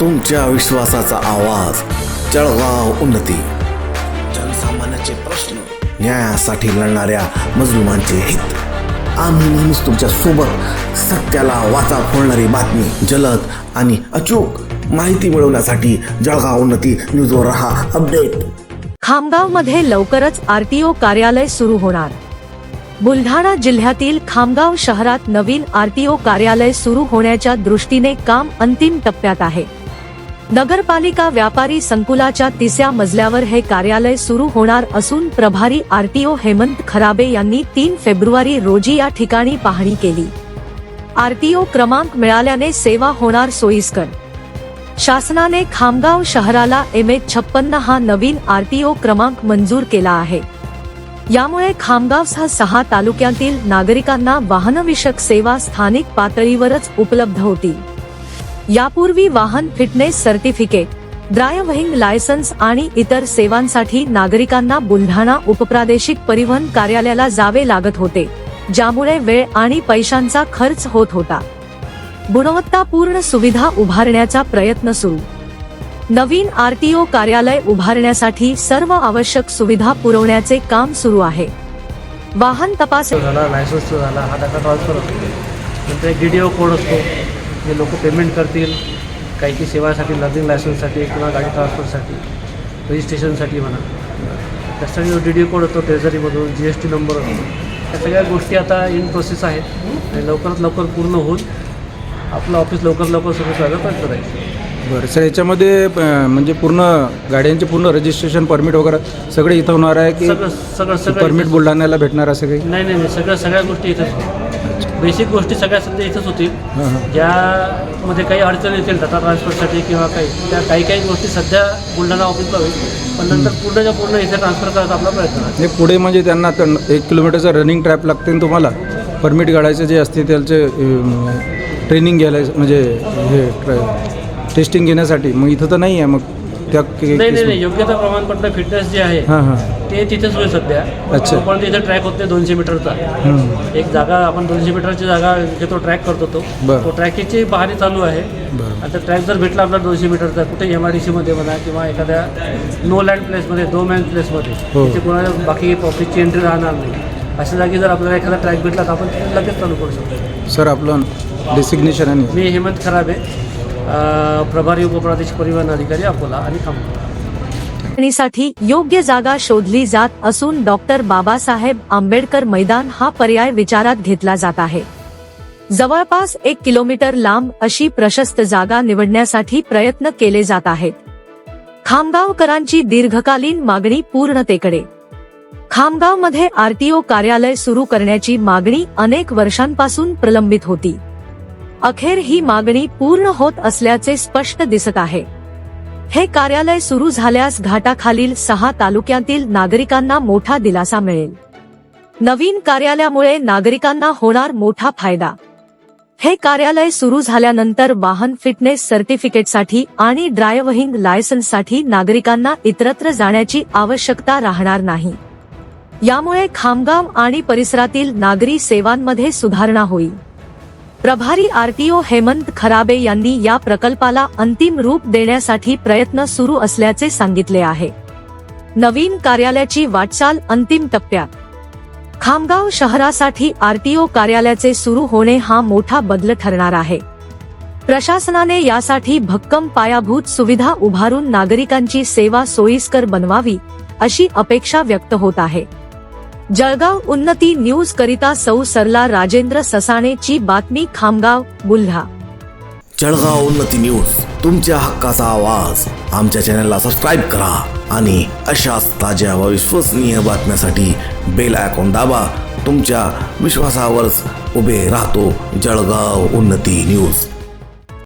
तुमच्या विश्वासाचा आवाज. जळगाव उन्नती. जनसामान्याचे प्रश्न न्यायासाठी लढणाऱ्या मजलुमांचे हित. आम्ही नेहमीच तुमच्यासोबत सत्याला वाचा फोडणारी बातमी जलद आणि अचूक माहिती मिळवण्यासाठी जळगाव उन्नती न्यूजवर रहा. अपडेट. खामगावमध्ये लवकरच आरटीओ कार्यालय सुरू होणार. बुलढाणा जिल्ह्यातील खामगाव शहरात नवीन आरटीओ कार्यालय सुरू होण्याच्या दृष्टीने काम अंतिम टप्प्यात आहे. नगरपालिका व्यापारी संकुलाच्या तिसऱ्या मजल्यावर हे कार्यालय सुरू होणार असून प्रभारी आरटीओ हेमंत खराबे यांनी तीन फेब्रुवारी रोजी या ठिकाणी पाहणी केली. आरटीओ क्रमांक मिळाल्याने सेवा होणार सोयीस्कर. शासनाने खामगाव शहराला एम एच छप्पन्न हा नवीन आरटीओ क्रमांक मंजूर केला आहे. यामुळे खामगावसह सहा तालुक्यातील नागरिकांना वाहनविषयक सेवा स्थानिक पातळीवरच उपलब्ध होतील. यापूर्वी वाहन फिटनेस सर्टिफिकेट ड्रायव्हिंग लायसन्स आणि इतर सेवांसाठी नागरिकांना बुलढाणा उपप्रादेशिक परिवहन कार्यालयाला जावे लागत होते ज्यामुळे वेळ आणि पैशांचा खर्च होत होता. गुणवत्तापूर्ण सुविधा उभारण्याचा प्रयत्न सुरू. नवीन आरटीओ कार्यालय उभारण्यासाठी सर्व आवश्यक सुविधा पुरवण्याचे काम सुरू आहे. वाहन तपास झाला लायसन्स झाला हा डाटा ट्रान्सफर होतो. नंतर एक डी डी ओ कोड असतो. जे लोक पेमेंट करतील काही काही सेवासाठी लर्निंग लायसन्ससाठी किंवा गाडी ट्रान्सफरसाठी रजिस्ट्रेशनसाठी म्हणा. त्यासाठी जो डी डी कोड असतो ट्रेझरीमधून जी एस टी नंबर असतो त्या सगळ्या गोष्टी आता इन प्रोसेस आहेत. आणि लवकरात लवकर पूर्ण होऊन आपलं ऑफिस लवकर लवकर सुरू करायला प्रयत्न करायचं बरं सर याच्यामध्ये म्हणजे पूर्ण गाड्यांचे पूर्ण रजिस्ट्रेशन परमिट वगैरे सगळे इथं होणार आहे की सगळं सगळं सगळं परमिट बुलढाण्याला भेटणार असं काही? नाही नाही नाही सगळ्या सगळ्या गोष्टी इथंच बेसिक गोष्टी सगळ्या सध्या इथंच होतील. ज्यामध्ये काही अडचणी येतील डाटा ट्रान्सफरसाठी किंवा काही त्या काही काही गोष्टी सध्या बुलढाणा ऑफिसला होईल. पण नंतर पूर्णच्या पूर्ण इथे ट्रान्सफर करायचा आपला प्रयत्न पुढे म्हणजे त्यांना एक किलोमीटरचं रनिंग ट्रॅप लागते तुम्हाला? परमिट काढायचे जे असते त्याचे ट्रेनिंग घ्यायला म्हणजे हे टेस्टिंग घेण्यासाठी. मग इथं तर नाही आहे मग. त्या के- नाही नाही नाही. योग्यता प्रमाणपत्र फिटनेस जे आहे हां हां ते तिथेच होईल सध्या अच्छा. पण इथे ट्रॅक होते दोनशे मीटरचा हम्म. एक जागा आपण दोनशे मीटरची जागा घेतो ट्रॅक करतो तो बरं. तो ट्रॅकिंगची पाहणी चालू आहे बरं आता ट्रॅक जर भेटला आपला दोनशे मीटरचा कुठे एम आय डी सीमध्ये म्हणा किंवा एखाद्या नो लँड प्लेसमध्ये दो मॅन प्लेसमध्ये हो. तिथे कोणाला बाकी ऑफिसची एंट्री राहणार नाही अशा जागी जर आपल्याला एखादा ट्रॅक भेटला तर आपण तिथे लगेच चालू करू शकतो सर आपलं डेसिग्नेशन आणि मी हेमंत खराबे अं, प्रभारी उपप्रादेशिक परिवहन अधिकारी अकोला आणि खामगाव. साठी योग्य जागा शोधली जात असून डॉक्टर बाबासाहेब आंबेडकर मैदान हा पर्याय विचारात घेतला जात आहे. जवळपास एक किलोमीटर लांब अशी प्रशस्त जागा निवडण्यासाठी प्रयत्न केले जात आहेत. खामगावकरांची दीर्घकालीन मागणी पूर्णतेकडे. खामगावमध्ये आरटीओ कार्यालय सुरू करण्याची मागणी अनेक वर्षांपासून प्रलंबित होती. अखेर ही मागणी पूर्ण होत असल्याचे स्पष्ट दिसत आहे. हे कार्यालय सुरू झाल्यास घाटाखालील सहा तालुक्यातील नागरिकांना मोठा दिलासा मिळेल. नवीन कार्यालयामुळे नागरिकांना होणार मोठा फायदा. हे कार्यालय सुरू झाल्यानंतर वाहन फिटनेस सर्टिफिकेटसाठी आणि ड्रायव्हिंग लायसन्ससाठी नागरिकांना इतरत्र जाण्याची आवश्यकता राहणार नाही. यामुळे खामगाव आणि परिसरातील नागरी सेवांमध्ये सुधारणा होईल. प्रभारी आरटीओ हेमंत खराबे यांनी या प्रकल्पाला अंतिम रूप देण्यासाठी प्रयत्न सुरू असल्याचे सांगितले आहे. नवीन कार्यालयाची वाटचाल अंतिम टप्प्यात. खामगाव शहरासाठी आरटीओ कार्यालयाचे सुरू होणे हा मोठा बदल ठरणार आहे. प्रशासनाने यासाठी भक्कम पायाभूत सुविधा उभारून नागरिकांची सेवा सोयीस्कर बनवावी अशी अपेक्षा व्यक्त होत आहे. जळगाव उन्नती न्यूज करिता सौ सरला राजेंद्र ससाणेची बातमी खामगाव बुलढा जळगाव उन्नती न्यूज तुमच्या हक्काचा आवाज. आमच्या चॅनलला सबस्क्राईब करा आणि अशाच ताज्या व विश्वसनीय बातम्यासाठी बेल आयकॉन दाबा. तुमच्या विश्वासावरच उभे राहतो जळगाव उन्नती न्यूज.